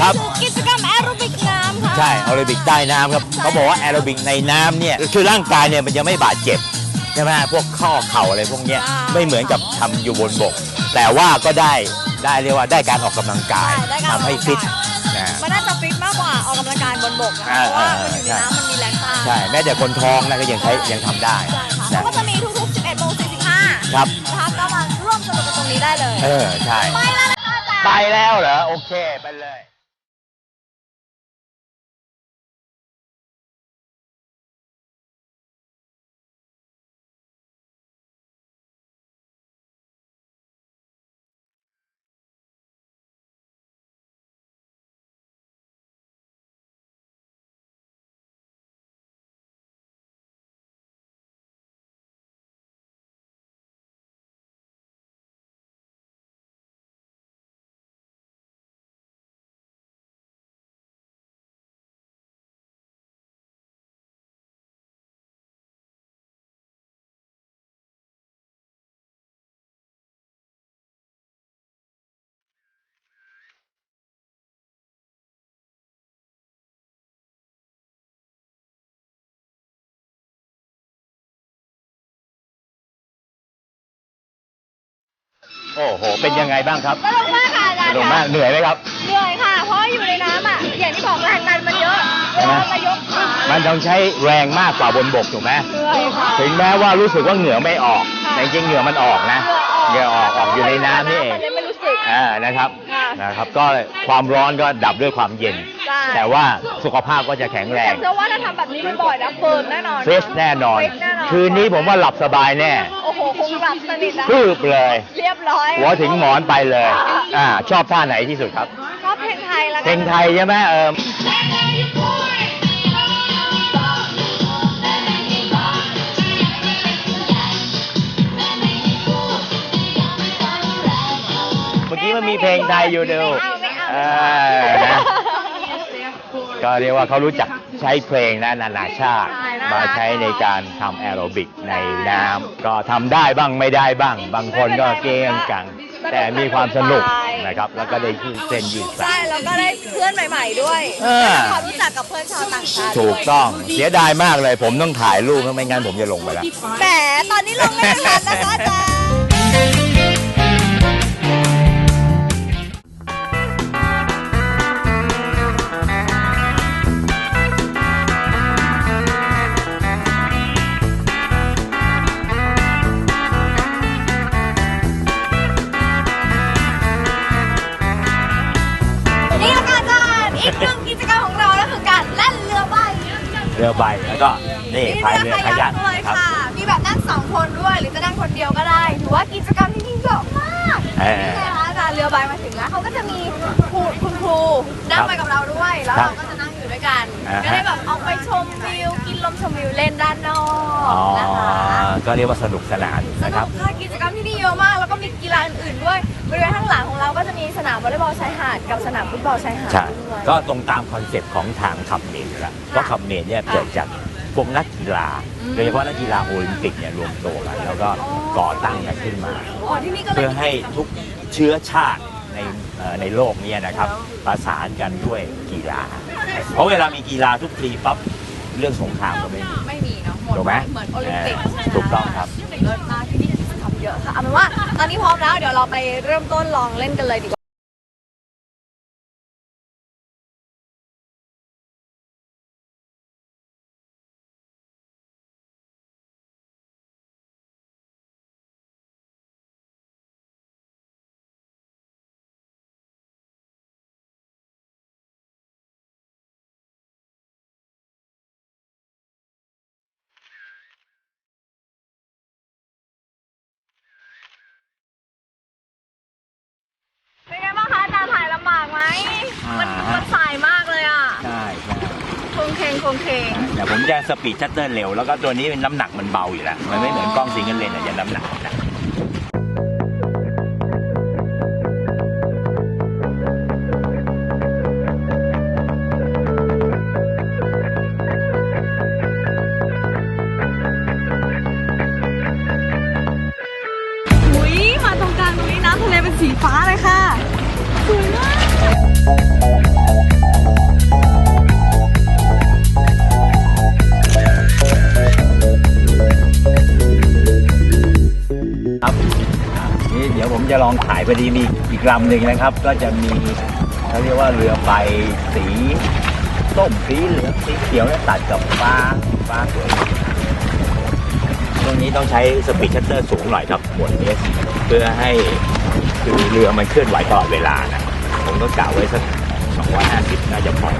ครับ กิจกรรมแอโรบิกน้ำค่ะ ใช่แอโรบิกใต้น้ำครับเขาบอกว่าแอโรบิกในน้ำเนี่ยคือร่างกายเนี่ยมันจะไม่บาดเจ็บใช่ไหมพวกข้อเข่าอะไรพวกเนี้ยไม่เหมือนกับทำอยู่บนบก แต่ว่าก็ได้ได้เรียกว่าได้การออกกำลังกายช่ได้การทำให้ฟิตนะ มันน่าจะฟิตมากกว่าออกกำลังกายบนบกนะอ่าเพราะว่าอ่ามันอยู่ในน้ำมันมีแรงต้านใช่แม้แต่คนท้องนะก็ยังใช้ยังทำได้ใช่ค่ะนะแล้วก็จะมีทุกๆ 11โมง45ครับ นะคะก็มาร่วมสนุกกันตรงนี้ได้เลย เออ ใช่ ไปแล้วนะคะอาจารย์ ไปแล้วเหรอ โอเค ไปเลย โอ้โห เป็นยังไงบ้างครับสนุกมากค่ะอาจารสย์นุกมาก เหนื่อยไหมครับ เหนื่อยค่ะ เพราะอยู่ในน้ำอะ อย่างที่บอกแรงดันมันเยอะเวลาเรายกขามันต้องใช้แรงมากกว่าบนบกถูกไหมเหนื่อยค่ะ ถึงแม้ว่ารู้สึกว่าเหงื่อไม่ออก ค่ะแต่จริงๆเหงื่อมันออกนะ เหงื่อออกออกอยู่ในน้ำนี่เองมันยังไม่รู้สึก อ่านะครับค่ะ นะครับก็ความร้อนก็ดับด้วยความเย็น ใช่ แต่ว่าสุขภาพก็จะแข็งแรงเชื่อว่าถ้าทำแบบนี้บ่อยๆนะเฟิร์มแน่นอนเฟรชแน่นอน เฟรชแน่นอนคืนนี้ผมว่าหลับสบายแน่โอ้โหคงหลับสนิทนะคืบเลยเรียบร้อยหัวถึงหมอนไปเลยอ่าชอบท่าไหนที่สุดครับ ชอบเพลงไทยแล้วกัน เพลงไทยใช่ไหมเออเมื่ อกี้มันมีเพลงไทยอยู่ดูเอาไม่เอาเออนะก็เรียกว่าเขารู้จักใช้เพลงนะนานาชาติมาใช้ในการทำแอโรบิกในน้ำก็ทำได้บ้างไม่ได้บ้าง บางคนก็เก้งกังแต่มีความสนุกนะครับแล้วก็ได้ยืดเส้นยืดสาใช่ย แล้วก็ได้เพื่อนใหม่ ๆ ด้วยเออ ได้ความรู้จักกับเพื่อนชาวต่างชาติถูกต้องเสียดายมากเลย ผมต้องถ่ายรูปไม่งั้นผมจะลงไปแล้ว แหมตอนนี้ลงไม่ทันนะคะอาจา อีกหนึ่งกิจกรรมของเราก็คือการเล่นเรือใบเรือใบแล้วก็นี่พายเรือขยักด้วยนะครับ ค่ะ มีแบบนั่งสองคนด้วยหรือจะนั่งคนเดียวก็ได้ ถือว่ากิจกรรมที่นี่เยอะมากเออนี่นะคะอาจารย์เรือใบมาถึงแล้วเขาก็จะมีครูคุณครูนั่งไปกับเราด้วย แล้วครัเราบก็จะนั่งอยู่ ด้วยกัน อ่าฮะ ก็ได้แบบออกไปชมวิว กินลมชมวิวเล่นด้านนออ๋อกนะคะก็เรียกว่าสนุกสนานสนะคนุรับ กค่ะกิจกรรมที่นี่เยอะมาก แล้วก็มีกีฬาอื่นๆด้วยบริเวณข้างหลังของเราก็จะมีสนามวอลเลย์บอลชายหาดกับสนามฟุตบอลชายหาดใช่ ด้วย ก็ตรงตามคอนเซ็ปต์ของทางขับเมนอยู่แล้วเพราะขับเมนเนี่ยเกิดจากพวกนักกีฬา อืม โดยเฉพาะนักกีฬาโอลิมปิกเนี่ยรวมตัวกันแล้วก็ก่อตั้งกันขึ้นมา อ๋อที่นี่ก็เลยเพื่อให้ทุกเชื้อชาติในเอ่อในโลกเนี้นะครับ ประสานกันด้วยกีฬา เพราะเวลามีกีฬาทุกทีปั๊บเรื่องสงครามก็ไม่มี ไม่มีเนาะหมดถูกไหมเหมือนโอลิมปิกเออถูกต้องครับ เลิศมากที่นี่กิจกรรมเยอะค่ะเอาเป็นว่าตอนนี้พร้อมแล้วเดี๋ยวเราไปเริ่มต้นลองเล่นกันเลยดีกว่า เป็นไงบ้างคะอาจารย์ถ่ายลำบากไหม มัน อ่าฮะ มันสายมากเลยอะ ใช่ใช่ โคงเคงคงเคงเดี๋ยวผมจะสปีดชัตเตอร์เร็วแล้วก็ตัวนี้เป็นน้ำหนักมันเบาอยู่แล้วมันไม่เหมือนกล้องซิงเกิลเลนอะจะน้ำหนักหนัก จะลองถ่ายพอดีมีอีกลำหนึ่งนะครับ ก็จะมีเขาเรียกว่าเรือใบสีส้มสีเหลืองสีเขียวแล้วตัดกับฟ้าฟ้าสวยตรงนี้ต้องใช้สปีดชัตเตอร์สูงหน่อยครับบนเอสเพื่อให้คือเรือมันเคลื่อนไหวตลอดเวลานะผมก็กะไว้สัก250น่าจะพอ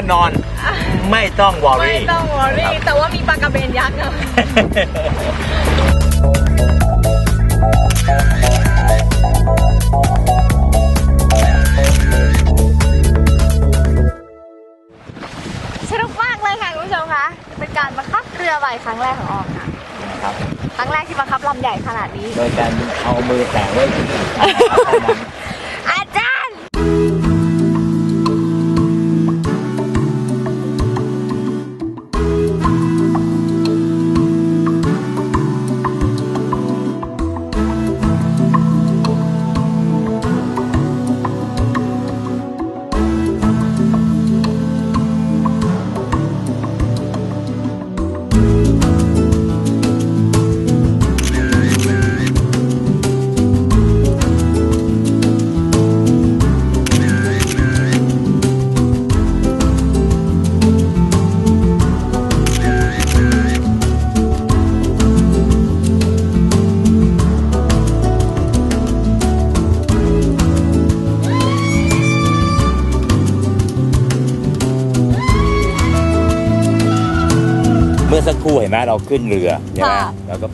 น่นอน ไม่ต้องวอไม่รี่ ต้องวอรี่ แต่ว่ามีปลากระเบนยักษ์อะสนุกมากเลยค่ะคุณผู้ชมคะเป็นการบังคับเรือใบครั้งแรกของออมค่ะครับ ครั้งแรกที่บังคับลำใหญ่ขนาดนี้ โดยการเอามือแตะไว้ที่อา นไหมเราขึ้นเรือใช่ไหมค่ะ แล้วก็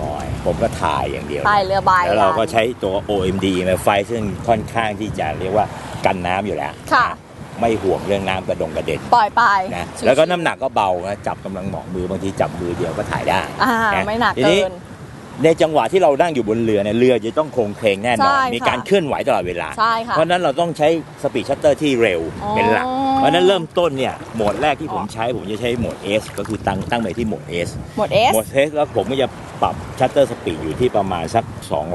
บอย ผมก็ถ่ายอย่างเดียวพายเรือใบแล้วเราก็ใช้ตัว OMD มาไฟซึ่งค่อนข้างที่จะเรียกว่ากันน้ำอยู่แล้วค่ะ ไม่ห่วงเรื่องน้ำกระดงกระเด็นปล่อยไปนะแล้วก็น้ำหนักก็เบานะจับกำลังหมอกมือบางทีจับมือเดียวก็ถ่ายได้อ่านะไม่หนักทีเกิน ในจังหวะที่เรานั่งอยู่บนเรือเนี่ยเรือจะต้องโครงเคลงแน่นอนใช่มีค่ะการเคลื่อนไหวตลอดเวลา ใช่ค่ะเพราะฉะนั้นเราต้องใช้สปีดชัตเตอร์ที่เร็วอ๋อเป็นหลัก เพราะฉะนั้นเริ่มต้นเนี่ยโหมดแรกที่ผมใช้ผมจะใช้โหมด S ก็คือตั้งตั้งไปที่โหมด S หมดเอสโหมด S แล้วผมก็จะปรับชัตเตอร์สปีดอยู่ที่ประมาณสัก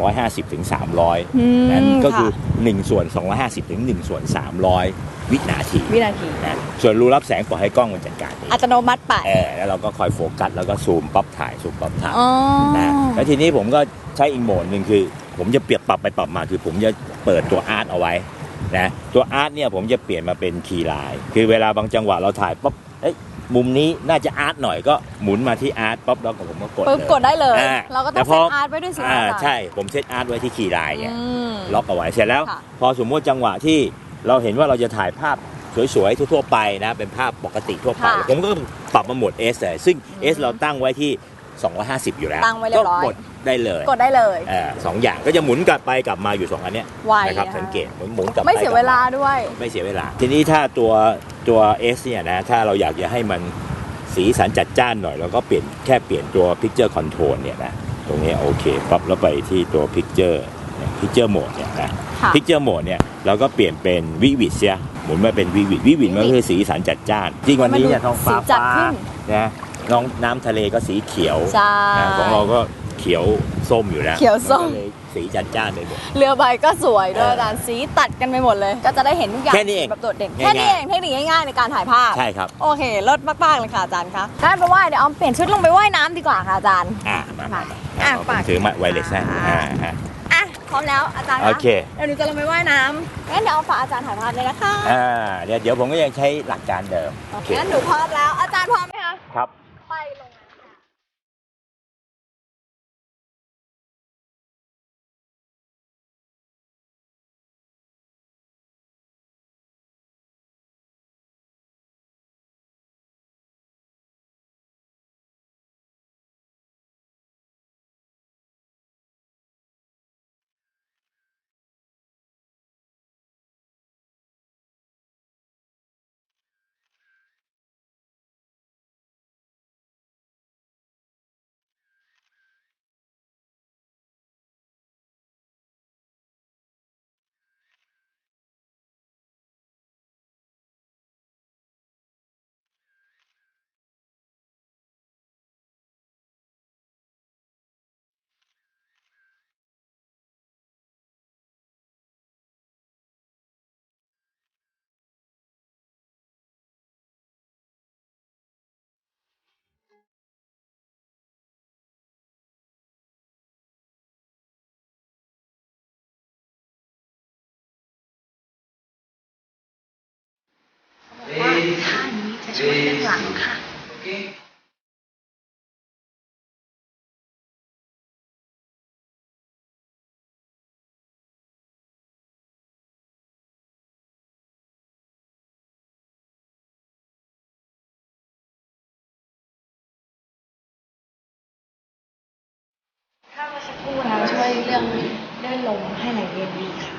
250ถึง300 อืมนั่นก็คือ ค่ะ1 ส่วน 250ถึง1ส่วน300 วินาทีวินาทีนะส่วนรูรับแสงปล่อยให้กล้องมันจัดการเองอัตโนมัติไปเออแล้วเราก็คอยโฟกัสแล้วก็ซูมปั๊บถ่ายซูมปั๊บถ่ายอ๋อนะแล้วทีนี้ผมก็ใช้อีกโหมดหนึ่งคือ ผมจะเปรียบปรับไปปรับมาคือผมจะเปิดตัวอาร์ตเอาไว้นะตัวอาร์ตเนี่ยผมจะเปลี่ยนมาเป็นคีย์ไลน์คือเวลาบางจังหวะเราถ่ายปั๊บเอ้ยมุมนี้น่าจะอาร์ตหน่อยก็หมุนมาที่อาร์ตปั๊บแล้วก็ผมก็กดปึ๊บเลยกดได้เลยอ่าเราก็ต้แต่องพเซอตอาร์ตไว้ด้วยสิอ่าอาจารย์ใช่ ผมเซตอาร์ตไว้ที่คีย์ไลน์เนี่ยอืมล็อกเอาไว้เสร็จแล้วค่ะพอสมมติจังหวะที่ เราเห็นว่าเราจะถ่ายภาพสวยๆทั่วๆไปนะ เป็นภาพปกติทั่วไป ค่ะผมก็ปรับมาโหมด S เลยซึ่ง S เราตั้งไว้ที่ 250 อยู่แล้วตั้งไว้เรียบร้อย ก็กดได้เลยกดได้เลย เออสองอย่างก็จะหมุนกลับไปกลับมาอยู่สองอันเนี้ยไวนะครับนะคะสังเกตหมุนหมุนกลับไปไม่เสียเวลากบมด้วย ไม่เสียเวลา ทีนี้ถ้าตัวตัว S เนี่ยนะ ถ้าเราอยากจะให้มันสีสันจัดจ้านหน่อย เราก็เปลี่ยนแค่เปลี่ยนตัว Picture Control เนี่ยนะ ตรงนี้โอเคปั๊บแล้วไปที่ตัว Picture เนี่ย Picture Mode เนี่ยนะ ค่ะ พิกเจอร์โหมดเนี่ยเราก็เปลี่ยนเป็นวิวิดเสียหมุนมาเป็นวิวิดวิวิดมันก็คือสีสันจัดจ้านจริงวันนี้เนี่ยท้องฟ้าสีจัดฟ้าขึ้น นะน้องน้ำทะเลก็สีเขียวใช่ นะของเราก็เขียวส้มอยู่แล้วเขียวส้ม นก็เลยสีจัดจ้านไปหมด เรือใบก็สวยด้วยเอออาจารย์สีตัดกันไปหมดเลย ก็จะได้เห็นทุกอย่างแค่นี้เองแบบโดดเด่นง่ายๆ แค่นี้เองเทคนิคง่ายๆในการถ่ายภาพ ใช่ครับโอเคเลิศมากๆเลยค่ะอาจารย์คะงั้นไปว่ายเดี๋ยวออมเปลี่ยนชุดลงไปว่ายน้ำดีกว่าค่ะอาจารย์ อ่ามามามาอะเอาผมฝากถือมาไวเลสให้อ่าอ่าฮะอะ พร้อมแล้วอาจารย์ะโอเค เดี๋ยวหนูจะลงไปว่ายน้ำงั้นเดี๋ยวเอาฝากอาจารย์ถ่ายภาพเลยนะคะอ่าเดี๋ยวเดี๋ยวผมก็ยังใช้หลักการเดิม โอเคงั้นหนูพร้อมแล้ว อาจารย์พร้อมไหมคะ ครับ ไปลง วยเรื่องเลื่อนลมให้ไหลเวียนดีค่ะ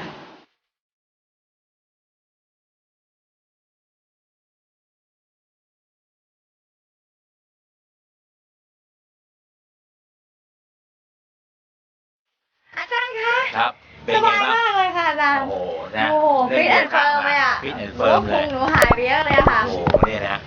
อาจารย์คะครับ เป็นสไงบายบ้าง มากเลยค่ะอาจารย์ โอ้โหนะโอ้โหฟิตแอนด์เฟิร์มเลยอะฟิตแอนด์เฟิร์มเลยโอ้โหพุงหนูหายไปเยอะเลยอะค่ะ โอ้โหเนี่ยนะ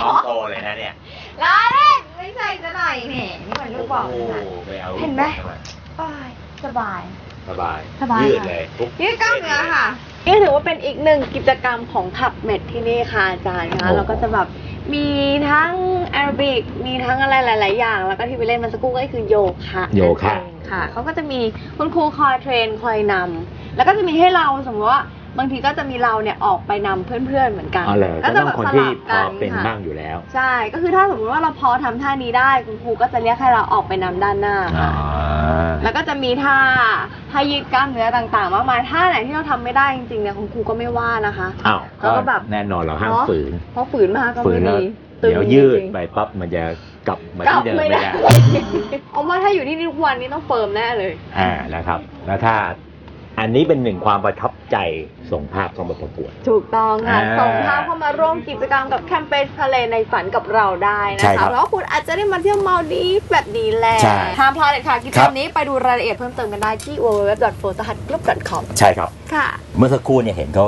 ท้องโตเลยนะเนี่ยล้อเล่นไม่ใช่จะหน่อยแหมนี่เหมือนลูกบอกโอ้เลยโหค่ะไปเอาเห็นไหมทำอ้าย สบาย สบายสบายยืดค่ะ เลยปุ๊บยืดกล้ามเนื้อค่ะ นี่ถือว่าเป็นอีกหนึ่งกิจกรรมของขับเม็ดที่นี่ค่ะอาจารย์คะเราก็จะแบบมีทั้งแอโรบิกมีทั้งอะไรหลาย ๆ อย่าง แล้วก็ที่ไปเล่นมันสักครู่ก็คือโยคะโยคะ นั่นเองค่ะเขาก็จะมีคุณครูคอยเทรนคอยนำแล้วก็จะมีให้เราสมมติว่า บางทีก็จะมีเราเนี่ยออกไปนำเพื่อนๆเหมือนกันอ๋อเหรอก็จะต้องแบบคนสที่ลับพกัอนเป็นค่ะบ้างอยู่แล้ว ใช่ ก็คือถ้าสมมติว่าเราพอทำท่านี้ได้คุณครูก็จะเรียกให้เราออกไปนำด้านหน้าอ๋อ ค่ะ แล้วก็จะมีท่าท่ายืดกล้ามเนื้อต่างๆ มากมายท่าไหนที่เราทำไม่ได้จริงๆเนี่ยคุณครูก็ไม่ว่านะคะ อ้าวแล้วก็แบบ แน่นอนเราห้ามเนอะฝืน เพราะฝืนมากก็ฝืไม่นแล้ว ดีตึงเดี๋ยวยืดจริงๆไปปั๊บมันจะกลับมากลัที่บเดิมไม่ไม่ได้ได้ เอาว่าถ้าอยู่ที่นี่ทุกวันนี้ต้องเฟิร์มแน่เลย อ่านะครับ แล้วถ้า อันนี้เป็นหนึ่งความประทับใจส่งภาพเข้ามาประกวด ถูกต้องค่ะ อ่าส่งภาพเข้ามาร่วมกิจกรรมกับแคมเปญทะเลในฝันกับเราได้นะใช่ครัคะบเพราะว่าคุณอาจจะได้มาเที่ยวมาดีฟแบบนี้แหละใช่ห้ามพลาดเลยค่ะกิจกรครัรมบนี้ไปดูรายละเอียดเพิ่มเติมกันได้ที่ www.photosahadgroup.com ใช่ครับ ค่ะเมื่อสักครู่เนี่ยเห็นเขา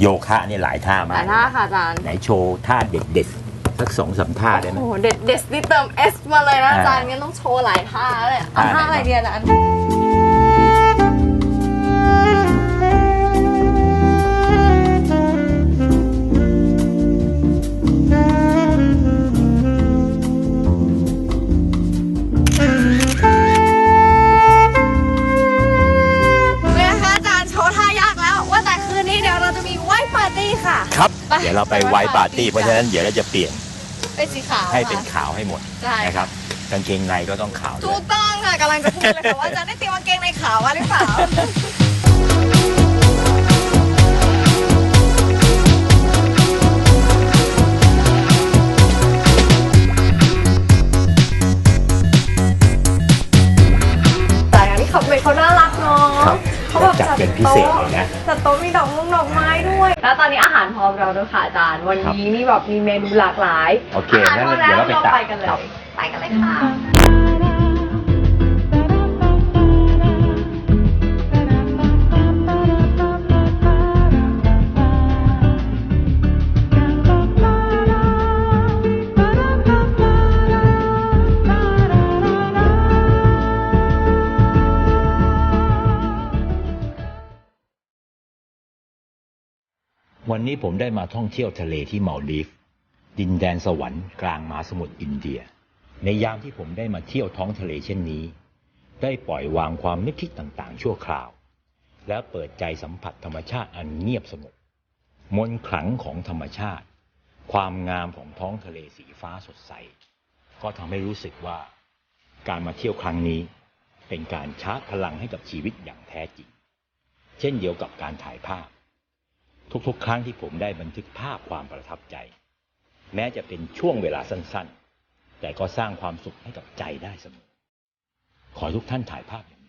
โยคะเนี่ยหลายท่ามากอ่าท่าค่ะอาจารย์ไหนโชว์ท่าเด็ดๆสักสองสามท่าได้ไหม โอ้โหเด็ดเด็ดนี่เติม S มาเลยนะอ่าอาจารย์งั้นต้องโชว์หลายท่าเลยเอาท่า ท่าไหนอะไรบ้างเดียนะอัน ไปเดี๋ยวเราไปไปไว้ไว้ปาร์ตี้ปาร์ตี้เพราะฉะนั้นเดี๋ยวเราจะเปลี่ยนเป็นสีขาวให้เป็นค่ะ ขาวให้หมดใช่ นะครับกางเกงในก็ต้องขาวด้ถูวย กต้องค่ะกำลังจะพูดเลยค่ะว่าอาจารย์ได้เตรียมกางเกงในขาวมาหรือเปล่า แต่อย่างที่ขับเวทเขาน่ารักเนาะครับเขาแบบจัดเป็นพิเศษเลยนะ จัดโต๊ะมีดอกมงดอกไม้ด้วย แล้วตอนนี้อาหารพร้อมแล้วด้วยค่ะอาจารย์ วันนี้นี่แบบมีเมนูหลากหลายโอเคอาหารงั้นพร้อมเดี๋ยวเราไปเราตักไปกันเลยครับ ไปกันเลยค่ะ นนี้ผมได้มาท่องเที่ยวทะเลที่เมาดีฟดินแดนสวรรค์กลางมหาสมุทรอินเดีย ในยามที่ผมได้มาเที่ยวท้องทะเลเช่นนี้ ได้ปล่อยวางความนึกคิดต่างๆ ชั่วคราว และเปิดใจสัมผัสธรรมชาติอันเงียบสงบมนต์ขลังของธรรมชาติ ความงามของท้องทะเลสีฟ้าสดใส ก็ทำให้รู้สึกว่า การมาเที่ยวครั้งนี้ เป็นการชาร์จพลังให้กับชีวิตอย่างแท้จริง เช่นเดียวกับการถ่ายภาพ ทุกๆ ครั้งที่ผมได้บันทึกภาพความประทับใจ แม้จะเป็นช่วงเวลาสั้นๆ แต่ก็สร้างความสุขให้กับใจได้เสมอ ขอทุกท่านถ่ายภาพอย่าง